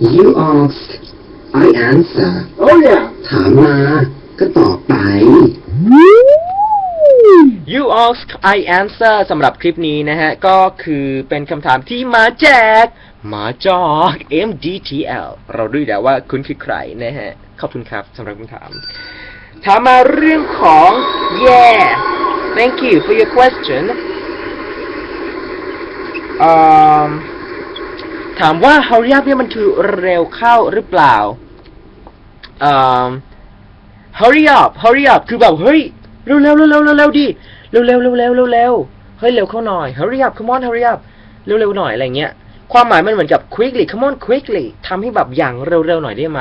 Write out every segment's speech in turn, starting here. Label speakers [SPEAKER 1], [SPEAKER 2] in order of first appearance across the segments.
[SPEAKER 1] You ask I answer
[SPEAKER 2] Oh yeah.
[SPEAKER 1] ถามมาก็ตอบไป
[SPEAKER 3] You ask I answer สำหรับคลิปนี้นะฮะ ก็คือเป็นคำถามที่มาแจกมาจาก MDTL เรารู้อยู่แล้วว่าคุณคือใครนะฮะ ขอบคุณครับสำหรับคำถาม ถามมาเรื่องของ yeah thank you for your question um ถามว่า hurry up เนี่ยมันคือเร็วเข้าหรือเปล่า um hurry up hurry up คือแบบเฮ้ยเร็วเร็วเร็วเร็วเร็วดิเร็วเร็วเร็วเร็วเร็วเร็วเฮ้ยเร็วเข้าหน่อย hurry up come on hurry up เร็วเร็วหน่อยอะไรเงี้ยความหมายมันเหมือนกับ quickly come on quickly ทำให้แบบอย่างเร็วๆหน่อยได้ไหม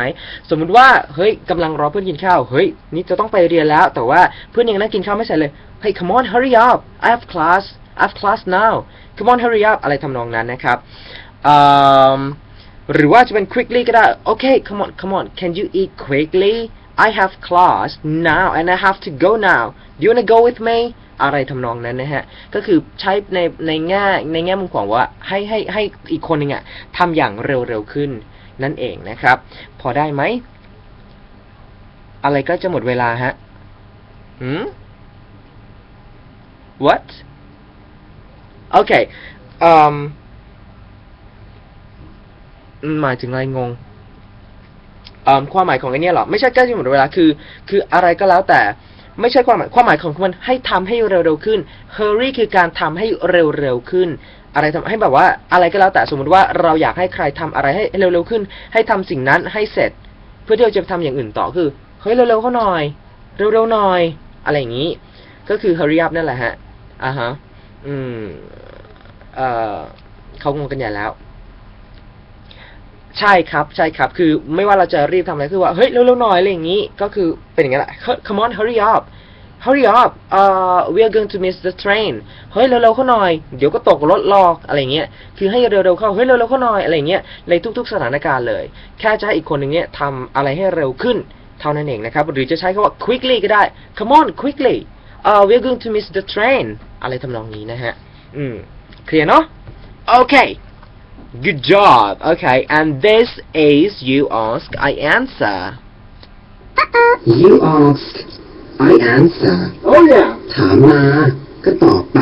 [SPEAKER 3] สมมุติว่า เฮ้ยกำลังรอเพื่อนกินข้าว เฮ้ย นี่จะต้องไปเรียนแล้ว แต่ว่าเพื่อนยังนั่งกินข้าวไม่เสร็จเลย เฮ้ย come on hurry up I have class I have class now come on hurry up อะไรทำนองนั้นนะครับ หรือว่าจะเป็น quickly ก็ได้โอเค come on come on can you eat quickly I have class now and I have to go now do you wanna go with me อะไรทำนองนั้นนะฮะ ก็คือใช้ในในแง่ในแง่มุมของว่าให้ให้ให้อีกคนหนึ่งอะทำอย่างเร็วๆขึ้นนั่นเองนะครับ พอได้ไหม อะไรก็จะหมดเวลาฮะหืม what โอเคอืม หมายถึงอะไรงงความหมายของไอ้เนี่ยหรอไม่ใช่ใกล้จะหมดเวลาคือ คืออะไรก็แล้วแต่ไม่ใช่ความหมายความหมายของมันให้ทำให้เร็วๆขึ้น hurry คือการทำให้เร็วๆขึ้น อะไรทำให้แบบว่าอะไรก็แล้วแต่สมมติว่าเราอยากให้ใครทำอะไรให้เร็วๆขึ้น ให้ทำสิ่งนั้นให้เสร็จ เพื่อที่เราจะทำอย่างอื่นต่อคือเฮ้ยเร็วๆเขาหน่อย เร็วๆหน่อย อะไรอย่างนี้ ก็คือ hurry up นั่นแหละฮะอ่าฮะอืมเอ่อเขางงกันใหญ่แล้ว ใช่ครับใช่ครับคือไม่ว่าเราจะรีบทำอะไรคือว่าเฮ้ยเร็วๆหน่อยอะไรอย่างนี้ ก็คือเป็นอย่างนั้นแหละ come on hurry up hurry up uh we are going to miss the train เฮ้ยเร็วๆเข้าหน่อย เดี๋ยวก็ตกรถรออะไรเงี้ย คือให้เร็วๆเข้า เฮ้ยเร็วๆเข้าหน่อยอะไรเงี้ย ในทุกๆสถานการณ์เลย แค่จะให้อีกคนหนึ่งเนี่ยทำอะไรให้เร็วขึ้นเท่านั้นเองนะครับ หรือจะใช้คำว่า quickly ก็ได้ come on quickly uh we are going to miss the train อะไรทำนองนี้นะฮะ อืม เคลียร์เนาะ okay Good job. Okay, and this is you ask, I answer.
[SPEAKER 1] You ask I answer
[SPEAKER 2] Oh yeah.
[SPEAKER 1] ถามมา ก็ตอบไป